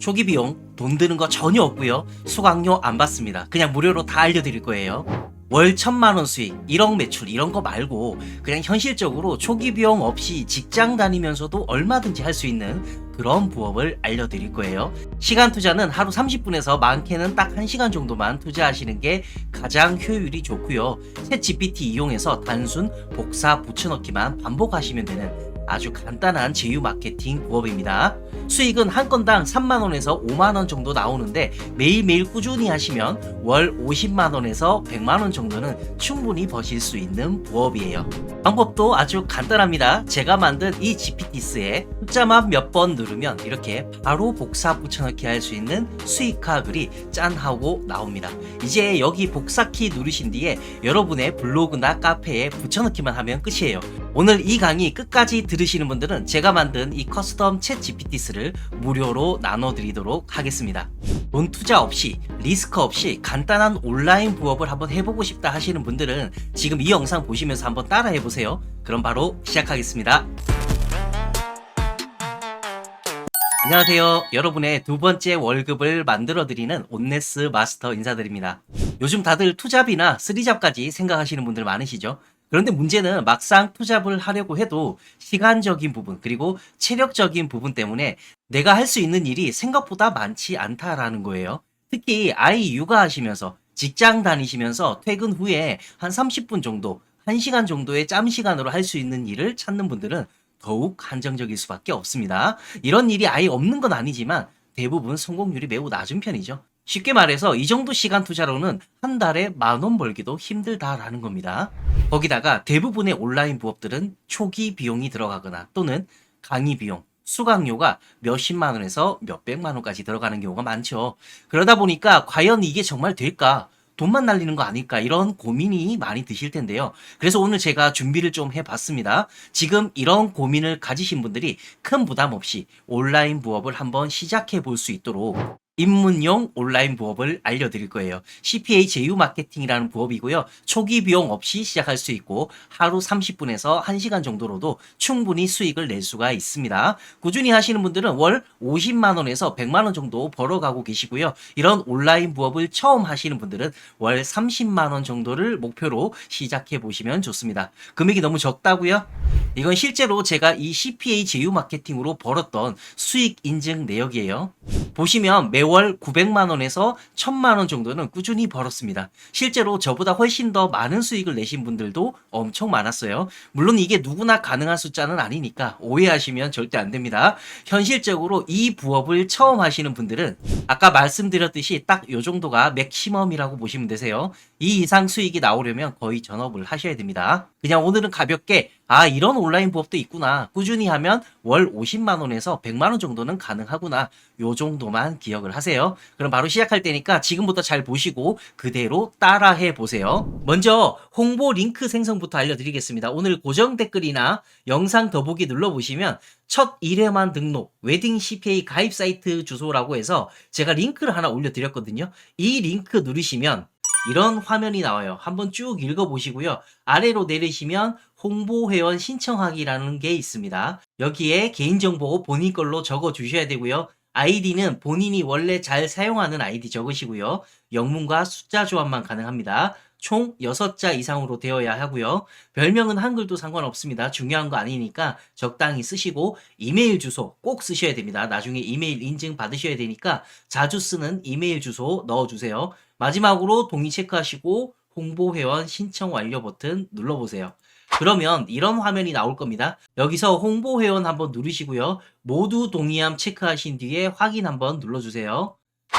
초기 비용 돈 드는 거 전혀 없고요. 수강료 안 받습니다. 그냥 무료로 다 알려드릴 거예요. 월 천만 원 수익, 1억 매출 이런 거 말고 그냥 현실적으로 초기 비용 없이 직장 다니면서도 얼마든지 할 수 있는 그런 부업을 알려드릴 거예요. 시간 투자는 하루 30분에서 많게는 딱 1시간 정도만 투자하시는 게 가장 효율이 좋고요. 챗 GPT 이용해서 단순 복사 붙여넣기만 반복하시면 되는 아주 간단한 제휴 마케팅 부업입니다. 수익은 한 건당 3만원에서 5만원 정도 나오는데 매일매일 꾸준히 하시면 월 50만원에서 100만원 정도는 충분히 버실 수 있는 부업이에요. 방법도 아주 간단합니다. 제가 만든 이 GPT스에 숫자만 몇 번 누르면 이렇게 바로 복사 붙여넣기 할 수 있는 수익화 글이 짠 하고 나옵니다. 이제 여기 복사키 누르신 뒤에 여러분의 블로그나 카페에 붙여넣기만 하면 끝이에요. 오늘 이 강의 끝까지 들으시는 분들은 제가 만든 이 커스텀 챗 GPT스를 무료로 나눠드리도록 하겠습니다. 돈 투자 없이 리스크 없이 간단한 온라인 부업을 한번 해보고 싶다 하시는 분들은 지금 이 영상 보시면서 한번 따라 해보세요. 그럼 바로 시작하겠습니다. 안녕하세요. 여러분의 두 번째 월급을 만들어드리는 온네스 마스터 인사드립니다. 요즘 다들 투잡이나 쓰리잡까지 생각하시는 분들 많으시죠? 그런데 문제는 막상 투잡을 하려고 해도 시간적인 부분 그리고 체력적인 부분 때문에 내가 할 수 있는 일이 생각보다 많지 않다라는 거예요. 특히 아이 육아하시면서 직장 다니시면서 퇴근 후에 한 30분 정도, 1시간 정도의 짬 시간으로 할 수 있는 일을 찾는 분들은 더욱 한정적일 수밖에 없습니다. 이런 일이 아예 없는 건 아니지만 대부분 성공률이 매우 낮은 편이죠. 쉽게 말해서 이 정도 시간 투자로는 한 달에 만 원 벌기도 힘들다라는 겁니다. 거기다가 대부분의 온라인 부업들은 초기 비용이 들어가거나 또는 강의 비용, 수강료가 몇십만 원에서 몇백만 원까지 들어가는 경우가 많죠. 그러다 보니까 과연 이게 정말 될까? 돈만 날리는 거 아닐까? 이런 고민이 많이 드실 텐데요. 그래서 오늘 제가 준비를 좀 해봤습니다. 지금 이런 고민을 가지신 분들이 큰 부담 없이 온라인 부업을 한번 시작해 볼 수 있도록 입문용 온라인 부업을 알려드릴 거예요. CPA 제휴 마케팅이라는 부업이고요. 초기 비용 없이 시작할 수 있고 하루 30분에서 1시간 정도로도 충분히 수익을 낼 수가 있습니다. 꾸준히 하시는 분들은 월 50만 원에서 100만 원 정도 벌어가고 계시고요. 이런 온라인 부업을 처음 하시는 분들은 월 30만 원 정도를 목표로 시작해 보시면 좋습니다. 금액이 너무 적다고요? 이건 실제로 제가 이 CPA 제휴 마케팅으로 벌었던 수익 인증 내역이에요. 보시면 매월 900만 원에서 1000만 원 정도는 꾸준히 벌었습니다. 실제로 저보다 훨씬 더 많은 수익을 내신 분들도 엄청 많았어요. 물론 이게 누구나 가능한 숫자는 아니니까 오해하시면 절대 안 됩니다. 현실적으로 이 부업을 처음 하시는 분들은 아까 말씀드렸듯이 딱 요 정도가 맥시멈이라고 보시면 되세요. 이 이상 수익이 나오려면 거의 전업을 하셔야 됩니다. 그냥 오늘은 가볍게 아 이런 온라인 부업도 있구나. 꾸준히 하면 월 50만 원에서 100만 원 정도는 가능하구나. 요 정도만 기억을 하세요. 그럼 바로 시작할 테니까 지금부터 잘 보시고 그대로 따라해 보세요. 먼저 홍보 링크 생성부터 알려드리겠습니다. 오늘 고정 댓글이나 영상 더보기 눌러보시면 첫 1회만 등록 웨딩 CPA 가입 사이트 주소라고 해서 제가 링크를 하나 올려드렸거든요. 이 링크 누르시면 이런 화면이 나와요. 한번 쭉 읽어보시고요. 아래로 내리시면 홍보 회원 신청하기라는 게 있습니다. 여기에 개인정보 본인 걸로 적어 주셔야 되고요. 아이디는 본인이 원래 잘 사용하는 아이디 적으시고요. 영문과 숫자 조합만 가능합니다. 총 6자 이상으로 되어야 하고요. 별명은 한글도 상관없습니다. 중요한 거 아니니까 적당히 쓰시고 이메일 주소 꼭 쓰셔야 됩니다. 나중에 이메일 인증 받으셔야 되니까 자주 쓰는 이메일 주소 넣어주세요. 마지막으로 동의 체크하시고 홍보 회원 신청 완료 버튼 눌러보세요. 그러면 이런 화면이 나올 겁니다. 여기서 홍보 회원 한번 누르시고요. 모두 동의함 체크하신 뒤에 확인 한번 눌러주세요.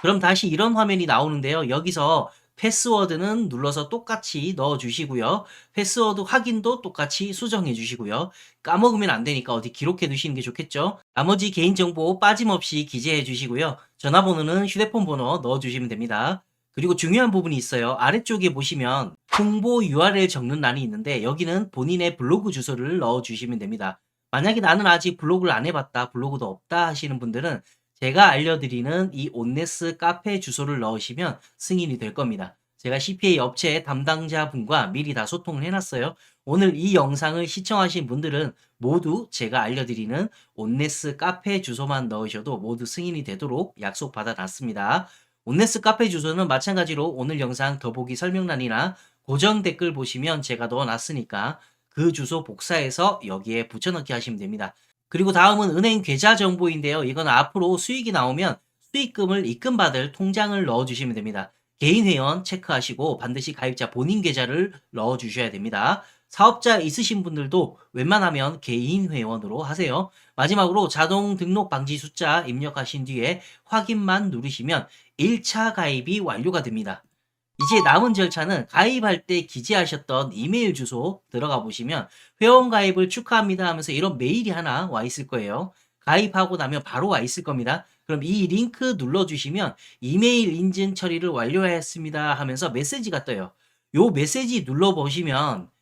그럼 다시 이런 화면이 나오는데요. 여기서 패스워드는 눌러서 똑같이 넣어 주시고요. 패스워드 확인도 똑같이 수정해 주시고요. 까먹으면 안 되니까 어디 기록해 두시는 게 좋겠죠. 나머지 개인정보 빠짐없이 기재해 주시고요. 전화번호는 휴대폰 번호 넣어 주시면 됩니다. 그리고 중요한 부분이 있어요. 아래쪽에 보시면 홍보 URL 적는欄이 있는데 여기는 본인의 블로그 주소를 넣어주시면 됩니다. 만약에 나는 아직 블로그를 안 해봤다, 블로그도 없다 하시는 분들은 제가 알려드리는 이 온네스 카페 주소를 넣으시면 승인이 될 겁니다. 제가 CPA 업체 담당자분과 미리 다 소통을 해놨어요. 오늘 이 영상을 시청하신 분들은 모두 제가 알려드리는 온네스 카페 주소만 넣으셔도 모두 승인이 되도록 약속 받아놨습니다. 온네스 카페 주소는 마찬가지로 오늘 영상 더보기 설명란이나 고정 댓글 보시면 제가 넣어놨으니까 그 주소 복사해서 여기에 붙여넣기 하시면 됩니다. 그리고 다음은 은행 계좌 정보인데요. 이건 앞으로 수익이 나오면 수익금을 입금받을 통장을 넣어주시면 됩니다. 개인 회원 체크하시고 반드시 가입자 본인 계좌를 넣어주셔야 됩니다. 사업자 있으신 분들도 웬만하면 개인 회원으로 하세요. 마지막으로 자동 등록 방지 숫자 입력하신 뒤에 확인만 누르시면 1차 가입이 완료가 됩니다. 이제 남은 절차는 가입할 때 기재하셨던 이메일 주소 들어가 보시면 회원 가입을 축하합니다 하면서 이런 메일이 하나 와 있을 거예요. 가입하고 나면 바로 와 있을 겁니다. 그럼 이 링크 눌러주시면 이메일 인증 처리를 완료하였습니다 하면서 메시지가 떠요. 요 메시지 눌러보시면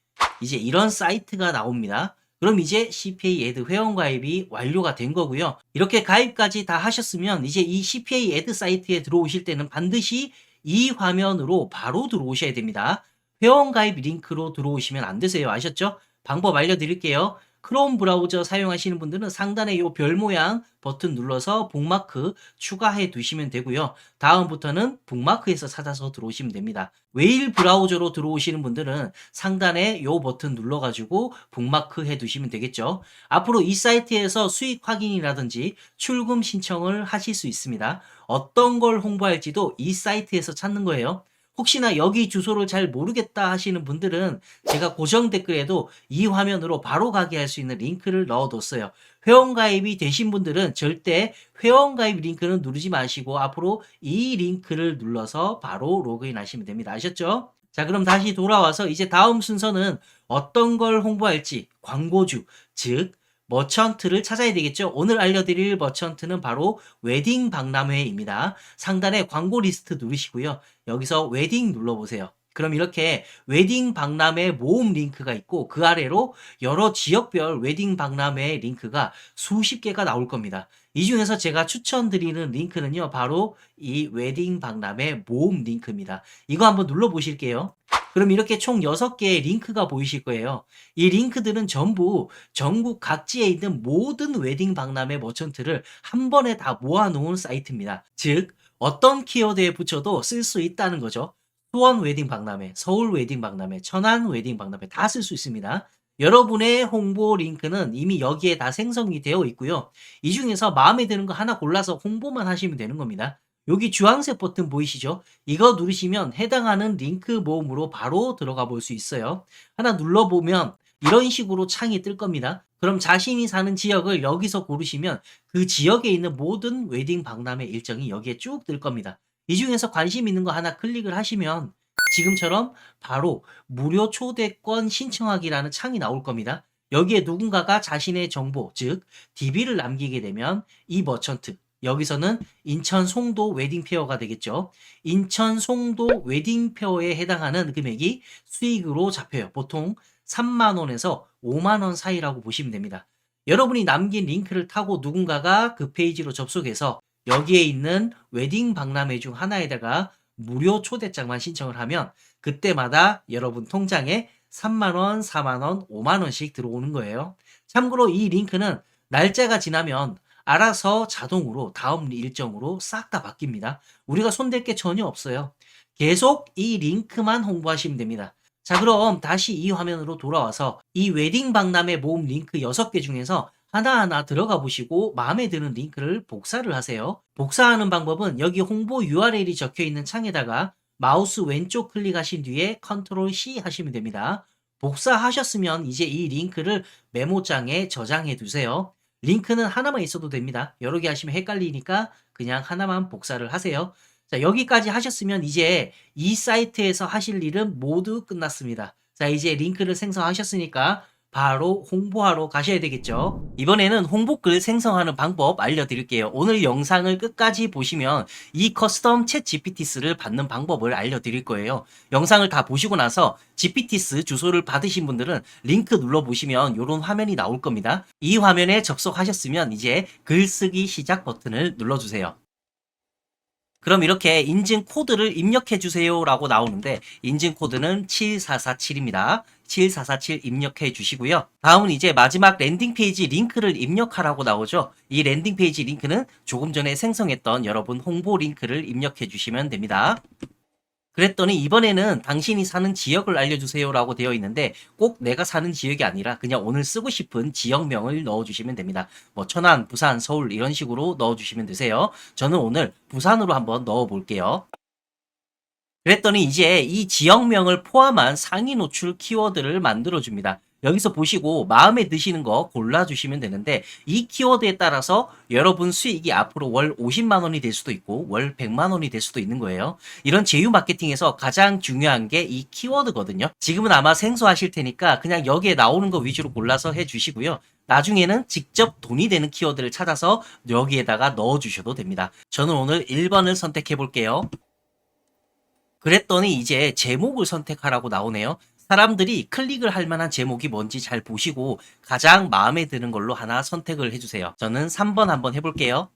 이제 이런 사이트가 나옵니다. 그럼 이제 CPA 애드 회원 가입이 완료가 된 거고요. 이렇게 가입까지 다 하셨으면 이제 이 CPA 애드 사이트에 들어오실 때는 반드시 이 화면으로 바로 들어오셔야 됩니다. 회원 가입 링크로 들어오시면 안 되세요. 아셨죠? 방법 알려드릴게요. 크롬 브라우저 사용하시는 분들은 상단에 이 별 모양 버튼 눌러서 북마크 추가해 두시면 되고요. 다음부터는 북마크에서 찾아서 들어오시면 됩니다. 웨일 브라우저로 들어오시는 분들은 상단에 이 버튼 눌러가지고 북마크 해 두시면 되겠죠. 앞으로 이 사이트에서 수익 확인이라든지 출금 신청을 하실 수 있습니다. 어떤 걸 홍보할지도 이 사이트에서 찾는 거예요. 혹시나 여기 주소를 잘 모르겠다 하시는 분들은 제가 고정 댓글에도 이 화면으로 바로 가게 할 수 있는 링크를 넣어뒀어요. 회원가입이 되신 분들은 절대 회원가입 링크는 누르지 마시고 앞으로 이 링크를 눌러서 바로 로그인 하시면 됩니다. 아셨죠? 자, 그럼 다시 돌아와서 이제 다음 순서는 어떤 걸 홍보할지 광고주, 즉 머천트를 찾아야 되겠죠. 오늘 알려드릴 머천트는 바로 웨딩 박람회입니다. 상단에 광고 리스트 누르시고요. 여기서 웨딩 눌러보세요. 그럼 이렇게 웨딩 박람회 모음 링크가 있고 그 아래로 여러 지역별 웨딩 박람회 링크가 수십 개가 나올 겁니다. 이 중에서 제가 추천드리는 링크는요, 바로 이 웨딩 박람회 모음 링크입니다. 이거 한번 눌러보실게요. 그럼 이렇게 총 6개의 링크가 보이실 거예요. 이 링크들은 전부 전국 각지에 있는 모든 웨딩 박람회 머천트를 한 번에 다 모아놓은 사이트입니다. 즉, 어떤 키워드에 붙여도 쓸 수 있다는 거죠. 수원 웨딩 박람회, 서울 웨딩 박람회, 천안 웨딩 박람회 다 쓸 수 있습니다. 여러분의 홍보 링크는 이미 여기에 다 생성이 되어 있고요. 이 중에서 마음에 드는 거 하나 골라서 홍보만 하시면 되는 겁니다. 여기 주황색 버튼 보이시죠? 이거 누르시면 해당하는 링크 모음으로 바로 들어가 볼 수 있어요. 하나 눌러보면 이런 식으로 창이 뜰 겁니다. 그럼 자신이 사는 지역을 여기서 고르시면 그 지역에 있는 모든 웨딩 박람회 일정이 여기에 쭉 뜰 겁니다. 이 중에서 관심 있는 거 하나 클릭을 하시면 지금처럼 바로 무료 초대권 신청하기라는 창이 나올 겁니다. 여기에 누군가가 자신의 정보, 즉 DB를 남기게 되면 이 머천트 여기서는 인천 송도 웨딩 페어가 되겠죠. 인천 송도 웨딩 페어에 해당하는 금액이 수익으로 잡혀요. 보통 3만 원에서 5만 원 사이라고 보시면 됩니다. 여러분이 남긴 링크를 타고 누군가가 그 페이지로 접속해서 여기에 있는 웨딩 박람회 중 하나에다가 무료 초대장만 신청을 하면 그때마다 여러분 통장에 3만원, 4만원, 5만원씩 들어오는 거예요. 참고로 이 링크는 날짜가 지나면 알아서 자동으로 다음 일정으로 싹 다 바뀝니다. 우리가 손댈 게 전혀 없어요. 계속 이 링크만 홍보하시면 됩니다. 자, 그럼 다시 이 화면으로 돌아와서 이 웨딩 박람회 모음 링크 6개 중에서 하나하나 들어가 보시고 마음에 드는 링크를 복사를 하세요. 복사하는 방법은 여기 홍보 URL이 적혀 있는 창에다가 마우스 왼쪽 클릭하신 뒤에 컨트롤 C 하시면 됩니다. 복사하셨으면 이제 이 링크를 메모장에 저장해 두세요. 링크는 하나만 있어도 됩니다. 여러 개 하시면 헷갈리니까 그냥 하나만 복사를 하세요. 자, 여기까지 하셨으면 이제 이 사이트에서 하실 일은 모두 끝났습니다. 자, 이제 링크를 생성하셨으니까 바로 홍보하러 가셔야 되겠죠. 이번에는 홍보글 생성하는 방법 알려드릴게요. 오늘 영상을 끝까지 보시면 이 커스텀 챗 GPT스를 받는 방법을 알려드릴 거예요. 영상을 다 보시고 나서 GPT스 주소를 받으신 분들은 링크 눌러보시면 이런 화면이 나올 겁니다. 이 화면에 접속하셨으면 이제 글쓰기 시작 버튼을 눌러주세요. 그럼 이렇게 인증 코드를 입력해 주세요 라고 나오는데 인증 코드는 7447입니다. 7447 입력해 주시고요. 다음은 이제 마지막 랜딩 페이지 링크를 입력하라고 나오죠. 이 랜딩 페이지 링크는 조금 전에 생성했던 여러분 홍보 링크를 입력해 주시면 됩니다. 그랬더니 이번에는 당신이 사는 지역을 알려주세요라고 되어 있는데 꼭 내가 사는 지역이 아니라 그냥 오늘 쓰고 싶은 지역명을 넣어주시면 됩니다. 뭐 천안, 부산, 서울 이런 식으로 넣어주시면 되세요. 저는 오늘 부산으로 한번 넣어볼게요. 그랬더니 이제 이 지역명을 포함한 상위 노출 키워드를 만들어줍니다. 여기서 보시고 마음에 드시는 거 골라주시면 되는데 이 키워드에 따라서 여러분 수익이 앞으로 월 50만 원이 될 수도 있고 월 100만 원이 될 수도 있는 거예요. 이런 제휴 마케팅에서 가장 중요한 게 이 키워드거든요. 지금은 아마 생소하실 테니까 그냥 여기에 나오는 거 위주로 골라서 해주시고요. 나중에는 직접 돈이 되는 키워드를 찾아서 여기에다가 넣어주셔도 됩니다. 저는 오늘 1번을 선택해 볼게요. 그랬더니 이제 제목을 선택하라고 나오네요. 사람들이 클릭을 할 만한 제목이 뭔지 잘 보시고 가장 마음에 드는 걸로 하나 선택을 해주세요. 저는 3번 한번 해볼게요.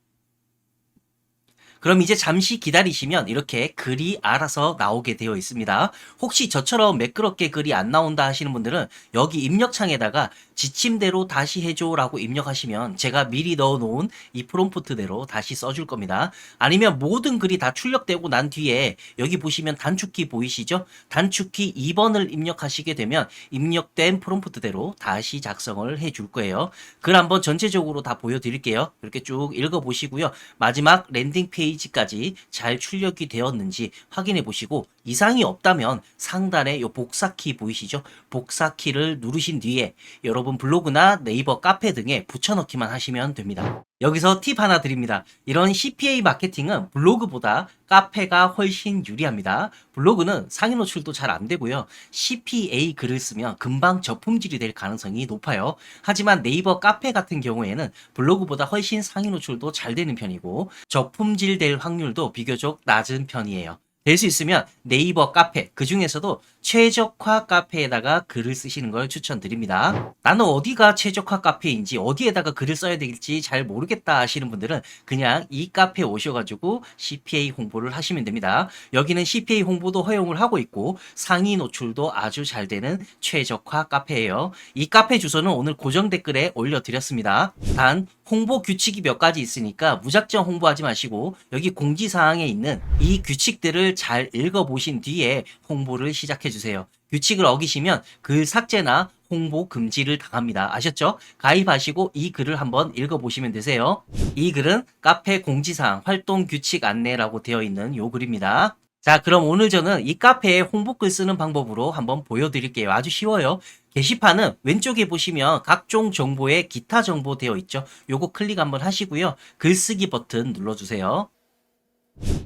그럼 이제 잠시 기다리시면 이렇게 글이 알아서 나오게 되어 있습니다. 혹시 저처럼 매끄럽게 글이 안 나온다 하시는 분들은 여기 입력창에다가 지침대로 다시 해줘라고 입력하시면 제가 미리 넣어놓은 이 프롬프트대로 다시 써줄 겁니다. 아니면 모든 글이 다 출력되고 난 뒤에 여기 보시면 단축키 보이시죠? 단축키 2번을 입력하시게 되면 입력된 프롬프트대로 다시 작성을 해줄 거예요. 글 한번 전체적으로 다 보여드릴게요. 이렇게 쭉 읽어보시고요. 마지막 랜딩 페이지 까지 잘 출력이 되었는지 확인해 보시고 이상이 없다면 상단에 이 복사키 보이시죠? 복사키를 누르신 뒤에 여러분 블로그나 네이버 카페 등에 붙여넣기만 하시면 됩니다. 여기서 팁 하나 드립니다. 이런 CPA 마케팅은 블로그보다 카페가 훨씬 유리합니다. 블로그는 상위 노출도 잘 안 되고요. CPA 글을 쓰면 금방 저품질이 될 가능성이 높아요. 하지만 네이버 카페 같은 경우에는 블로그보다 훨씬 상위 노출도 잘 되는 편이고 저품질 될 확률도 비교적 낮은 편이에요. 될 수 있으면 네이버 카페, 그 중에서도 최적화 카페에다가 글을 쓰시는 걸 추천드립니다. 나는 어디가 최적화 카페인지, 어디에다가 글을 써야 될지 잘 모르겠다 하시는 분들은 그냥 이 카페에 오셔가지고 CPA 홍보를 하시면 됩니다. 여기는 CPA 홍보도 허용을 하고 있고 상위 노출도 아주 잘 되는 최적화 카페예요. 이 카페 주소는 오늘 고정 댓글에 올려드렸습니다. 단 홍보 규칙이 몇 가지 있으니까 무작정 홍보하지 마시고 여기 공지사항에 있는 이 규칙들을 잘 읽어보신 뒤에 홍보를 시작해 주세요. 규칙을 어기시면 글 삭제나 홍보 금지를 당합니다. 아셨죠? 가입하시고 이 글을 한번 읽어보시면 되세요. 이 글은 카페 공지사항 활동 규칙 안내라고 되어 있는 요 글입니다. 자, 그럼 오늘 저는 이 카페에 홍보글 쓰는 방법으로 한번 보여드릴게요. 아주 쉬워요. 게시판은 왼쪽에 보시면 각종 정보에 기타 정보 되어 있죠. 요거 클릭 한번 하시고요. 글쓰기 버튼 눌러주세요.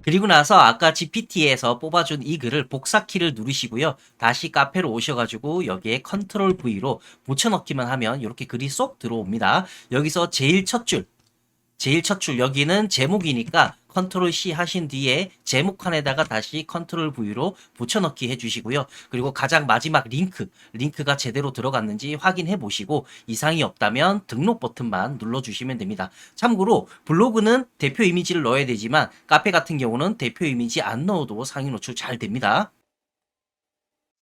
그리고 나서 아까 GPT에서 뽑아준 이 글을 복사키를 누르시고요. 다시 카페로 오셔가지고 여기에 컨트롤 V로 붙여넣기만 하면 이렇게 글이 쏙 들어옵니다. 여기서 제일 첫 줄, 제일 첫 줄 여기는 제목이니까 컨트롤 C 하신 뒤에 제목 칸에다가 다시 컨트롤 V로 붙여넣기 해주시고요. 그리고 가장 마지막 링크, 링크가 제대로 들어갔는지 확인해 보시고 이상이 없다면 등록 버튼만 눌러주시면 됩니다. 참고로 블로그는 대표 이미지를 넣어야 되지만 카페 같은 경우는 대표 이미지 안 넣어도 상위 노출 잘 됩니다.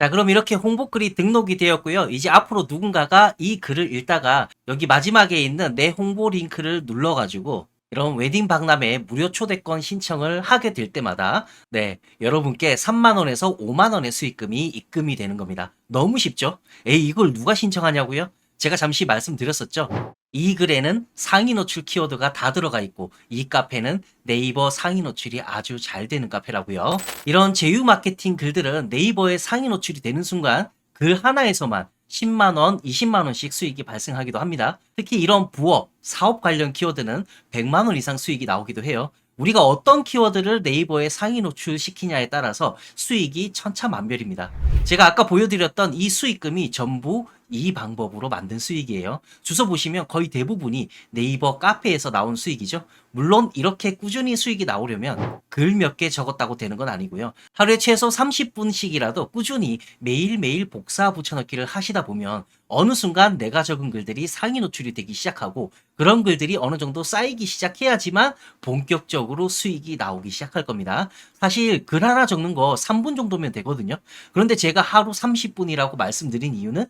자, 그럼 이렇게 홍보글이 등록이 되었고요. 이제 앞으로 누군가가 이 글을 읽다가 여기 마지막에 있는 내 홍보 링크를 눌러가지고 이런 웨딩 박람회 무료 초대권 신청을 하게 될 때마다 네, 여러분께 3만원에서 5만원의 수익금이 입금이 되는 겁니다. 너무 쉽죠? 에이, 이걸 누가 신청하냐고요? 제가 잠시 말씀드렸었죠. 이 글에는 상위 노출 키워드가 다 들어가 있고 이 카페는 네이버 상위 노출이 아주 잘 되는 카페라고요. 이런 제휴 마케팅 글들은 네이버에 상위 노출이 되는 순간 글 하나에서만 10만원, 20만원씩 수익이 발생하기도 합니다. 특히 이런 부업, 사업 관련 키워드는 100만원 이상 수익이 나오기도 해요. 우리가 어떤 키워드를 네이버에 상위 노출시키냐에 따라서 수익이 천차만별입니다. 제가 아까 보여드렸던 이 수익금이 전부 이 방법으로 만든 수익이에요. 주소 보시면 거의 대부분이 네이버 카페에서 나온 수익이죠. 물론 이렇게 꾸준히 수익이 나오려면 글 몇 개 적었다고 되는 건 아니고요. 하루에 최소 30분씩이라도 꾸준히 매일매일 복사 붙여넣기를 하시다 보면 어느 순간 내가 적은 글들이 상위 노출이 되기 시작하고 그런 글들이 어느 정도 쌓이기 시작해야지만 본격적으로 수익이 나오기 시작할 겁니다. 사실 글 하나 적는 거 3분 정도면 되거든요. 그런데 제가 하루 30분이라고 말씀드린 이유는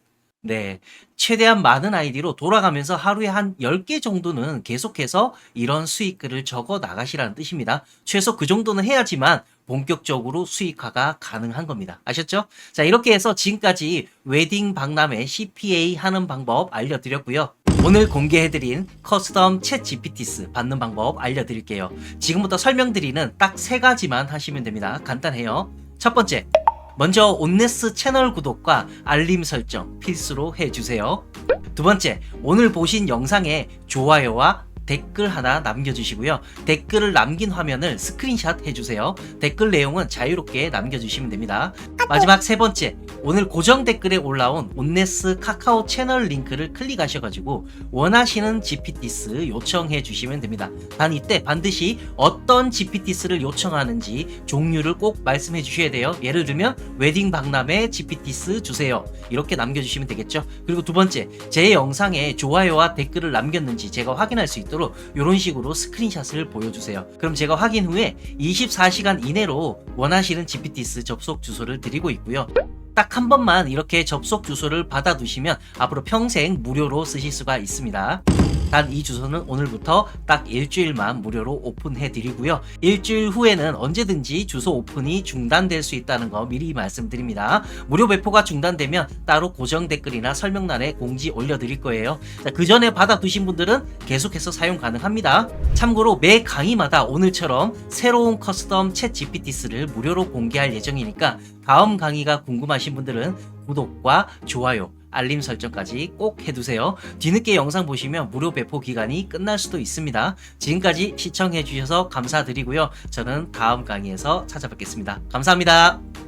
네. 최대한 많은 아이디로 돌아가면서 하루에 한 10개 정도는 계속해서 이런 수익글을 적어 나가시라는 뜻입니다. 최소 그 정도는 해야지만 본격적으로 수익화가 가능한 겁니다. 아셨죠? 자, 이렇게 해서 지금까지 웨딩 박람회 CPA 하는 방법 알려드렸고요. 오늘 공개해드린 커스텀 챗 GPTs 받는 방법 알려드릴게요. 지금부터 설명드리는 딱 세 가지만 하시면 됩니다. 간단해요. 첫 번째, 먼저 온네스 채널 구독과 알림 설정 필수로 해주세요. 두 번째, 오늘 보신 영상에 좋아요와 댓글 하나 남겨주시고요. 댓글을 남긴 화면을 스크린샷 해주세요. 댓글 내용은 자유롭게 남겨주시면 됩니다. 마지막 세 번째, 오늘 고정 댓글에 올라온 온네스 카카오 채널 링크를 클릭하셔가지고 원하시는 GPTs 요청해 주시면 됩니다. 단 이때 반드시 어떤 GPTs를 요청하는지 종류를 꼭 말씀해 주셔야 돼요. 예를 들면 웨딩 박람회 GPTs 주세요. 이렇게 남겨주시면 되겠죠. 그리고 두 번째, 제 영상에 좋아요와 댓글을 남겼는지 제가 확인할 수 있도록 이런 식으로 스크린샷을 보여주세요. 그럼 제가 확인 후에 24시간 이내로 원하시는 GPTs 접속 주소를 드리고 있고요. 딱한 번만 이렇게 접속 주소를 받아두시면 앞으로 평생 무료로 쓰실 수가 있습니다. 단 이 주소는 오늘부터 딱 일주일만 무료로 오픈해 드리고요. 일주일 후에는 언제든지 주소 오픈이 중단될 수 있다는 거 미리 말씀드립니다. 무료 배포가 중단되면 따로 고정 댓글이나 설명란에 공지 올려 드릴 거예요. 그 전에 받아 두신 분들은 계속해서 사용 가능합니다. 참고로 매 강의마다 오늘처럼 새로운 커스텀 챗 GPTs를 무료로 공개할 예정이니까 다음 강의가 궁금하신 분들은 구독과 좋아요, 알림 설정까지 꼭 해두세요. 뒤늦게 영상 보시면 무료 배포 기간이 끝날 수도 있습니다. 지금까지 시청해주셔서 감사드리고요. 저는 다음 강의에서 찾아뵙겠습니다. 감사합니다.